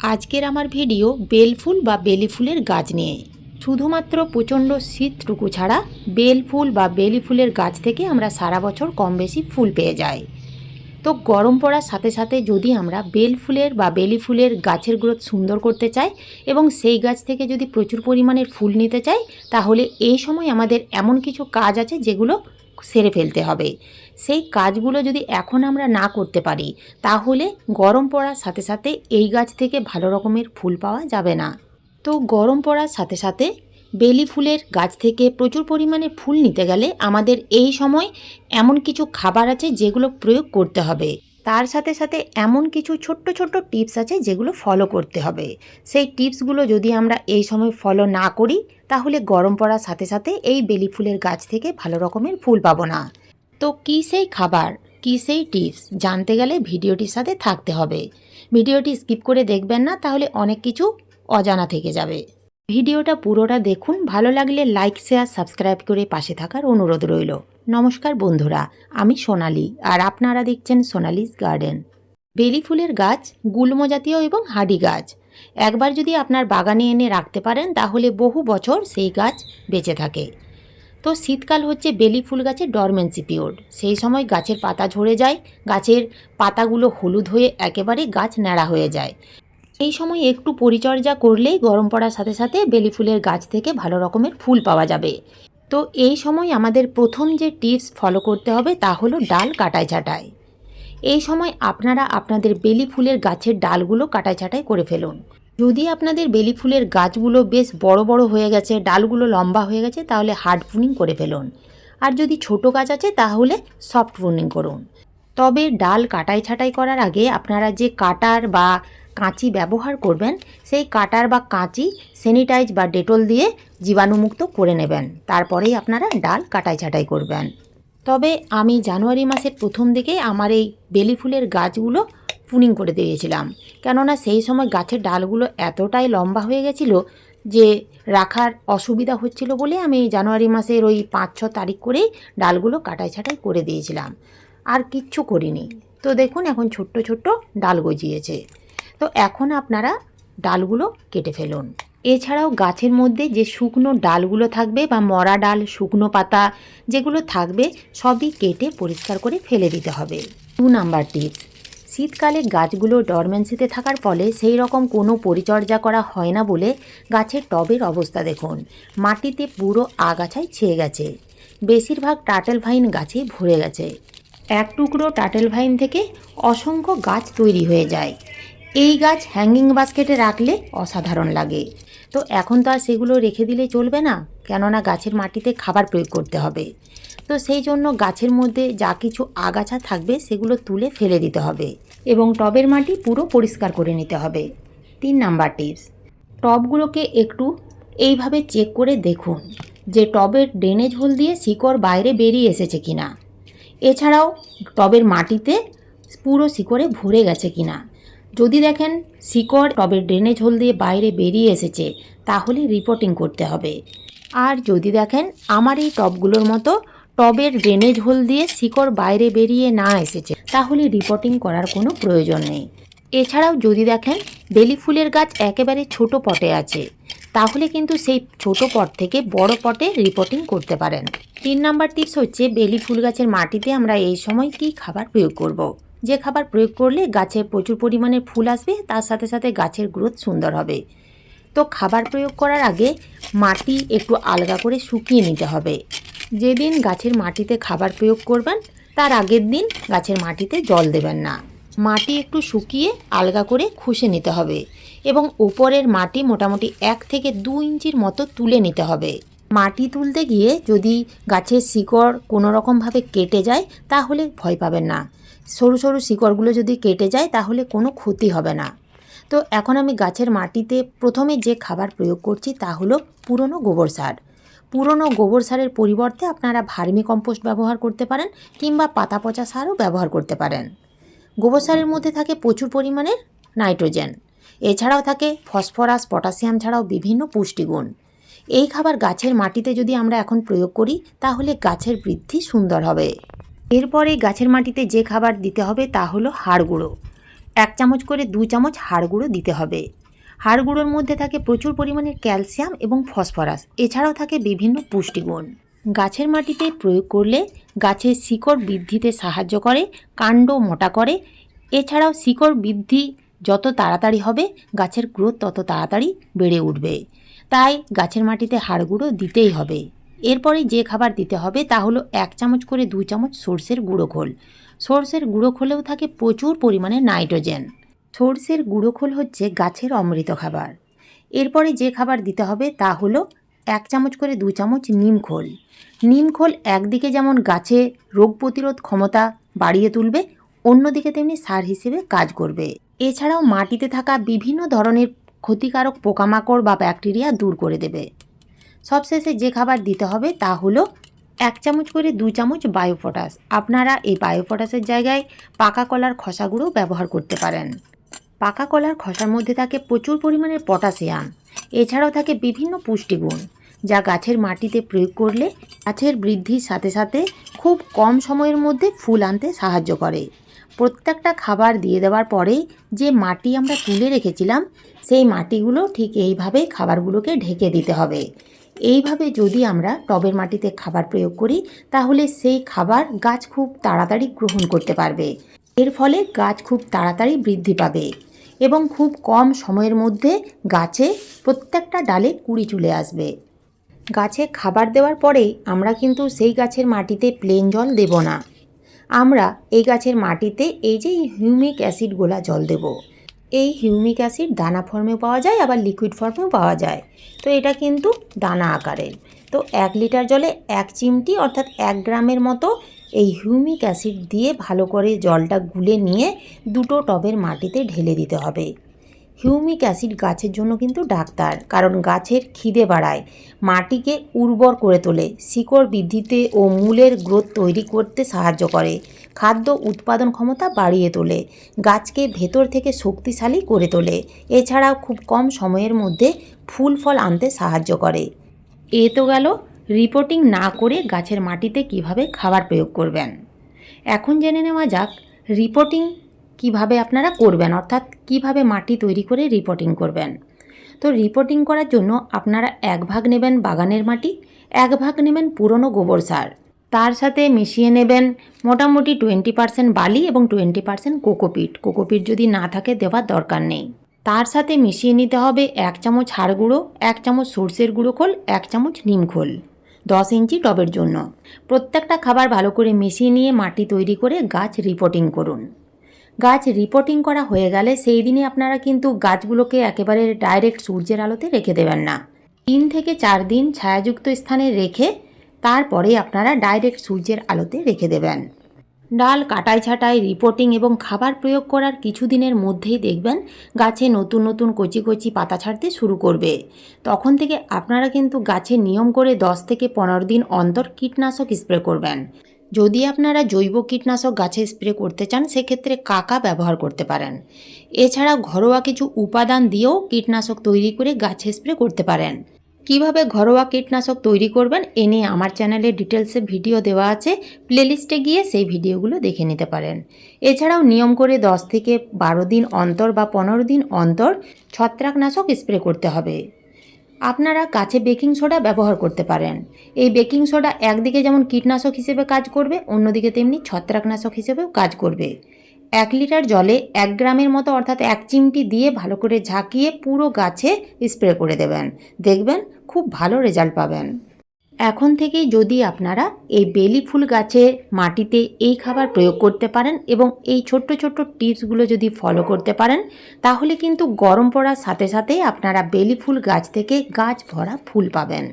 আজকের আমার ভিডিও বেলফুল বা বেলি ফুলের গাছ নিয়ে। শুধুমাত্র প্রচণ্ড শীতটুকু ছাড়া বেল ফুল বা বেলি ফুলের গাছ থেকে আমরা সারা বছর কম বেশি ফুল পেয়ে যাই। তো গরম পড়ার সাথে সাথে যদি আমরা বেল ফুলের বা বেলি ফুলের গাছের গ্রোথ সুন্দর করতে চাই এবং সেই গাছ থেকে যদি প্রচুর পরিমাণের ফুল নিতে চাই, তাহলে এই সময় আমাদের এমন কিছু কাজ আছে যেগুলো সেরে ফেলতে হবে। সেই কাজগুলো যদি এখন আমরা না করতে পারি, তাহলে গরম পড়ার সাথে সাথে এই গাছ থেকে ভালো রকমের ফুল পাওয়া যাবে না। তো গরম পড়ার সাথে সাথে বেলি ফুলের গাছ থেকে প্রচুর পরিমাণে ফুল নিতে গেলে আমাদের এই সময় এমন কিছু খাবার আছে যেগুলো প্রয়োগ করতে হবে। তার সাথে সাথে এমন কিছু ছোট্ট ছোট্ট টিপস আছে যেগুলো ফলো করতে হবে। সেই টিপসগুলো যদি আমরা এই সময় ফলো না করি, তাহলে গরম পড়ার সাথে সাথে এই বেলি ফুলের গাছ থেকে ভালো রকমের ফুল পাবো না। তো কী সেই খাবার, কী সেই টিপস, জানতে গেলে ভিডিওটির সাথে থাকতে হবে। ভিডিওটি স্কিপ করে দেখবেন না, তাহলে অনেক কিছু অজানা থেকে যাবে। ভিডিওটা পুরোটা দেখুন, ভালো লাগলে লাইক শেয়ার সাবস্ক্রাইব করে পাশে থাকার অনুরোধ রইল। নমস্কার বন্ধুরা, আমি সোনালি আর আপনারা দেখছেন সোনালিস গার্ডেন। বেলি ফুলের গাছ, গুল্ম জাতীয় এবং হাডি গাছ। একবার যদি আপনার বাগানে এনে রাখতে পারেন, তাহলে বহু বছর সেই গাছ বেঁচে থাকে। তো শীতকাল হচ্ছে বেলি ফুল গাছের ডরমেন্সি পিরিয়ড সেই সময় গাছের পাতা ঝরে যায়, গাছের পাতাগুলো হলুদ হয়ে একেবারে গাছ ন্যাড়া হয়ে যায়। এই সময় একটু পরিচর্যা করলেই গরম পড়ার সাথে সাথে বেলি ফুলের গাছ থেকে ভালো রকমের ফুল পাওয়া যাবে। তো এই সময় আমাদের প্রথম যে টিপস ফলো করতে হবে তা হলো ডাল কাটাই ছাটাই এই সময় আপনারা আপনাদের বেলি ফুলের গাছের ডালগুলো কাটাই ছাটাই করে ফেলুন। যদি আপনাদের বেলি ফুলের গাছগুলো বেশ বড় বড় হয়ে গেছে, ডালগুলো লম্বা হয়ে গেছে, তাহলে হার্ড প্রুনিং করে ফেলুন। আর যদি ছোট গাছ আছে, তাহলে সফট প্রুনিং করুন। তবে ডাল কাটাই ছাটাই করার আগে আপনারা যে কাটার বা কাঁচি ব্যবহার করবেন, সেই কাটার বা কাঁচি স্যানিটাইজ বা ডেটল দিয়ে জীবাণুমুক্ত করে নেবেন। তারপরেই আপনারা ডাল কাটাই ছাটাই করবেন। তবে আমি জানুয়ারি মাসের প্রথম দিকে আমার এই বেলি ফুলের গাছগুলো পুনিং করে দিয়েছিলাম। কেননা সেই সময় গাছের ডালগুলো এতটাই লম্বা হয়ে গেছিল যে রাখার অসুবিধা হচ্ছিল বলে আমি জানুয়ারি মাসের ওই পাঁচ, ছ তারিখ করেই ডালগুলো কাটাই ছাটাই করে দিয়েছিলাম। আর কিচ্ছু করিনি। তো দেখুন এখন ছোট্ট ছোট্ট ডাল গজিয়েছে। তো এখন আপনারা ডালগুলো কেটে ফেলুন। এছাড়াও গাছের মধ্যে যে শুকনো ডালগুলো থাকবে বা মরা ডাল, শুকনো পাতা যেগুলো থাকবে, সবই কেটে পরিষ্কার করে ফেলে দিতে হবে। দু নাম্বার টিপস, শীতকালে গাছগুলো ডরমেন্সিতে থাকার ফলে সেই রকম কোনো পরিচর্যা করা হয় না বলে গাছের টবের অবস্থা দেখুন। মাটিতে পুরো আগাছায় ছেয়ে গেছে। বেশিরভাগ টাটেল ভাইন গাছে ভরে গেছে। এক টুকরো টাটেল ভাইন থেকে অসংখ্য গাছ তৈরি হয়ে যায়। এই গাছ হ্যাঙ্গিং বাস্কেটে রাখলে অসাধারণ লাগে। তো এখন তো আর সেগুলো রেখে দিলে চলবে না, কেননা গাছের মাটিতে খাবার প্রয়োগ করতে হবে। তো সেই জন্য গাছের মধ্যে যা কিছু আগাছা থাকবে সেগুলো তুলে ফেলে দিতে হবে এবং টবের মাটি পুরো পরিষ্কার করে নিতে হবে। তিন নাম্বার টিপস টবগুলোকে একটু এইভাবে চেক করে দেখুন যে টবের ড্রেনেজ হোল দিয়ে শিকড় বাইরে বেরিয়ে এসেছে কিনা। এছাড়াও টবের মাটিতে পুরো শিকড়ে ভরে গেছে কিনা। যদি দেখেন, শিকড় টবের ড্রেনেজ হোল দিয়ে বাইরে বেরিয়ে এসেছে, তাহলে রিপোর্টিং করতে হবে। আর যদি দেখেন, আমার এই টবগুলোর মতো টবের ড্রেনেজ হোল দিয়ে শিকড় বাইরে বেরিয়ে না এসেছে, তাহলে রিপোর্টিং করার কোনো প্রয়োজন নেই। এছাড়াও যদি দেখেন, বেলি ফুলের গাছ একেবারে ছোট পটে আছে, তাহলে কিন্তু সেই ছোট পট থেকে বড় পটে রিপোর্টিং করতে পারেন। তিন নাম্বার টিপস হচ্ছে, বেলি ফুল গাছের মাটিতে আমরা এই সময় কী খাবার প্রয়োগ করব। যে খাবার প্রয়োগ করলে গাছে প্রচুর পরিমাণে ফুল আসবে, তার সাথে সাথে গাছের গ্রোথ সুন্দর হবে। তো খাবার প্রয়োগ করার আগে মাটি একটু আলগা করে শুকিয়ে নিতে হবে। যেদিন গাছের মাটিতে খাবার প্রয়োগ করবেন, তার আগের দিন গাছের মাটিতে জল দেবেন না। মাটি একটু শুকিয়ে আলগা করে খুশে নিতে হবে এবং উপরের মাটি মোটামুটি এক থেকে দু ইঞ্চির মতো তুলে নিতে হবে। মাটি তুলতে গিয়ে যদি গাছের শিকড় কোনো রকমভাবে কেটে যায়, তাহলে ভয় পাবেন না। সরু সরু শিকড়গুলো যদি কেটে যায়, তাহলে কোনো ক্ষতি হবে না। তো এখন আমি গাছের মাটিতে প্রথমে যে খাবার প্রয়োগ করছি, তা হলো পুরনো গোবর সার। পুরনো গোবর সারের পরিবর্তে আপনারা ভার্মি কম্পোস্ট ব্যবহার করতে পারেন কিংবা পাতা পচা সারও ব্যবহার করতে পারেন। গোবর সারের মধ্যে থাকে প্রচুর পরিমাণের নাইট্রোজেন। এছাড়াও থাকে ফসফরাস, পটাশিয়াম ছাড়াও বিভিন্ন পুষ্টিগুণ। এই খাবার গাছের মাটিতে যদি আমরা এখন প্রয়োগ করি, তাহলে গাছের বৃদ্ধি সুন্দর হবে। এরপরে গাছের মাটিতে যে খাবার দিতে হবে তা হলো হাড় গুঁড়ো এক চামচ করে দু চামচ হাড় গুঁড়ো দিতে হবে। হাড় গুঁড়োর মধ্যে থাকে প্রচুর পরিমাণে ক্যালসিয়াম এবং ফসফরাস। এছাড়াও থাকে বিভিন্ন পুষ্টিগুণ। গাছের মাটিতে প্রয়োগ করলে গাছের শিকড় বৃদ্ধিতে সাহায্য করে, কাণ্ড মোটা করে। এছাড়াও শিকড় বৃদ্ধি যত তাড়াতাড়ি হবে, গাছের গ্রোথ তত তাড়াতাড়ি বেড়ে উঠবে। তাই গাছের মাটিতে হাড় গুঁড়ো দিতেই হবে। এরপরে যে খাবার দিতে হবে তা হলো এক চামচ করে দু চামচ সর্ষের গুঁড়ো খোল। সর্ষের গুঁড়ো খোলেও থাকে প্রচুর পরিমাণে নাইট্রোজেন। সর্ষের গুঁড়ো খোল হচ্ছে গাছের অমৃত খাবার। এরপরে যে খাবার দিতে হবে তা হলো এক চামচ করে দু চামচ নিম খোল। নিম খোল একদিকে যেমন গাছে রোগ প্রতিরোধ ক্ষমতা বাড়িয়ে তুলবে, অন্যদিকে তেমনি সার হিসেবে কাজ করবে। এছাড়াও মাটিতে থাকা বিভিন্ন ধরনের ক্ষতিকারক পোকামাকড় বা ব্যাকটেরিয়া দূর করে দেবে। সবশেষে যে খাবার দিতে হবে তা হলো এক চামচ করে দু চামচ বায়োপটাস আপনারা এই বায়োপটাসের জায়গায় পাকা কলার খসাগুলো ব্যবহার করতে পারেন। পাকা কলার খসার মধ্যে থাকে প্রচুর পরিমাণে পটাশিয়াম। এছাড়াও থাকে বিভিন্ন পুষ্টিগুণ যা গাছের মাটিতে প্রয়োগ করলে গাছের বৃদ্ধির সাথে সাথে খুব কম সময়ের মধ্যে ফুল আনতে সাহায্য করে। প্রত্যেকটা খাবার দিয়ে দেওয়ার পরেই যে মাটি আমরা তুলে রেখেছিলাম, সেই মাটিগুলো ঠিক এইভাবে খাবারগুলোকে ঢেকে দিতে হবে। এইভাবে যদি আমরা টবের মাটিতে খাবার প্রয়োগ করি, তাহলে সেই খাবার গাছ খুব তাড়াতাড়ি গ্রহণ করতে পারবে। এর ফলে গাছ খুব তাড়াতাড়ি বৃদ্ধি পাবে এবং খুব কম সময়ের মধ্যে গাছে প্রত্যেকটা ডালে কুড়ি চলে আসবে। গাছে খাবার দেওয়ার পরেই আমরা কিন্তু সেই গাছের মাটিতে প্লেন জল দেব না। আমরা এই গাছের মাটিতে এই যে হিউমিক অ্যাসিড গোলা জল দেব। এই হিউমিক অ্যাসিড দানা ফর্মেও পাওয়া যায়, আবার লিকুইড ফর্মেও পাওয়া যায়। তো এটা কিন্তু দানা আকারের। তো এক লিটার জলে এক চিমটি, অর্থাৎ এক গ্রামের মতো এই হিউমিক অ্যাসিড দিয়ে ভালো করে জলটা গুলে নিয়ে দুটো টবের মাটিতে ঢেলে দিতে হবে। হিউমিক অ্যাসিড গাছের জন্য কিন্তু ডাক্তার, কারণ গাছের খিদে বাড়ায়। মাটিকে উর্বর করে তোলে, শিকড় বৃদ্ধিতে ও মূলের গ্রোথ তৈরি করতে সাহায্য করে। খাদ্য উৎপাদন ক্ষমতা বাড়িয়ে তোলে, গাছকে ভেতর থেকে শক্তিশালী করে তোলে। এছাড়াও খুব কম সময়ের মধ্যে ফুল ফল আনতে সাহায্য করে। এ তো গেল রিপোর্টিং না করে গাছের মাটিতে কীভাবে খাবার প্রয়োগ করবেন। এখন জেনে নেওয়া যাক রিপোর্টিং কীভাবে আপনারা করবেন, অর্থাৎ কীভাবে মাটি তৈরি করে রিপোর্টিং করবেন। তো রিপোর্টিং করার জন্য আপনারা এক ভাগ নেবেন বাগানের মাটি, এক ভাগ নেবেন পুরনো গোবর সার। তার সাথে মিশিয়ে নেবেন মোটামুটি টোয়েন্টি পার্সেন্ট বালি এবং টোয়েন্টি পার্সেন্ট কোকোপিট। কোকোপিট যদি না থাকে দেওয়ার দরকার নেই। তার সাথে মিশিয়ে নিতে হবে এক চামচ হাড় গুঁড়ো, এক চামচ সর্ষের গুঁড়ো খোল, এক চামচ নিম খোল। দশ ইঞ্চি টবের জন্য। প্রত্যেকটা খাবার ভালো করে মিশিয়ে নিয়ে মাটি তৈরি করে গাছ রিপোর্টিং করুন। গাছ রিপোর্টিং করা হয়ে গেলে সেই দিনে আপনারা কিন্তু গাছগুলোকে একেবারে ডাইরেক্ট সূর্যের আলোতে রেখে দেবেন না। তিন থেকে চার দিন ছায়াযুক্ত স্থানে রেখে তারপরে আপনারা ডাইরেক্ট সূর্যের আলোতে রেখে দেবেন। ডাল কাটাই ছাটাই রিপোর্টিং এবং খাবার প্রয়োগ করার কিছুদিনের মধ্যেই দেখবেন গাছে নতুন নতুন কচি কচি পাতা ছাড়তে শুরু করবে। তখন থেকে আপনারা কিন্তু গাছে নিয়ম করে দশ থেকে পনেরো দিন অন্তর কীটনাশক স্প্রে করবেন। যদি আপনারা জৈব কীটনাশক গাছে স্প্রে করতে চান, সেক্ষেত্রে কাকা ব্যবহার করতে পারেন। এছাড়া ঘরোয়া কিছু উপাদান দিয়েও কীটনাশক তৈরি করে গাছে স্প্রে করতে পারেন। কীভাবে ঘরোয়া কীটনাশক তৈরি করবেন, এ নিয়ে আমার চ্যানেলে ডিটেলসে ভিডিও দেওয়া আছে। প্লেলিস্টে গিয়ে সেই ভিডিওগুলো দেখে নিতে পারেন। এছাড়াও নিয়ম করে 10 থেকে বারো দিন অন্তর বা পনেরো দিন অন্তর ছত্রাকনাশক স্প্রে করতে হবে। আপনারা গাছে বেকিং সোডা ব্যবহার করতে পারেন। এই বেকিং সোডা একদিকে যেমন কীটনাশক হিসেবে কাজ করবে, অন্যদিকে তেমনি ছত্রাকনাশক হিসেবেও কাজ করবে। এক লিটার জলে এক গ্রামের মতো, অর্থাৎ এক চিমটি দিয়ে ভালো করে ঝাঁকিয়ে পুরো গাছে স্প্রে করে দেবেন। দেখবেন খুব ভালো রেজাল্ট পাবেন। এখন থেকেই যদি আপনারা এই বেলি ফুল গাছের মাটিতে এই খাবার প্রয়োগ করতে পারেন এবং এই ছোট্ট ছোট্ট টিপসগুলো যদি ফলো করতে পারেন, তাহলে কিন্তু গরম পড়ার সাথে সাথেই আপনারা বেলি ফুল গাছ থেকে গাছ ভরা ফুল পাবেন।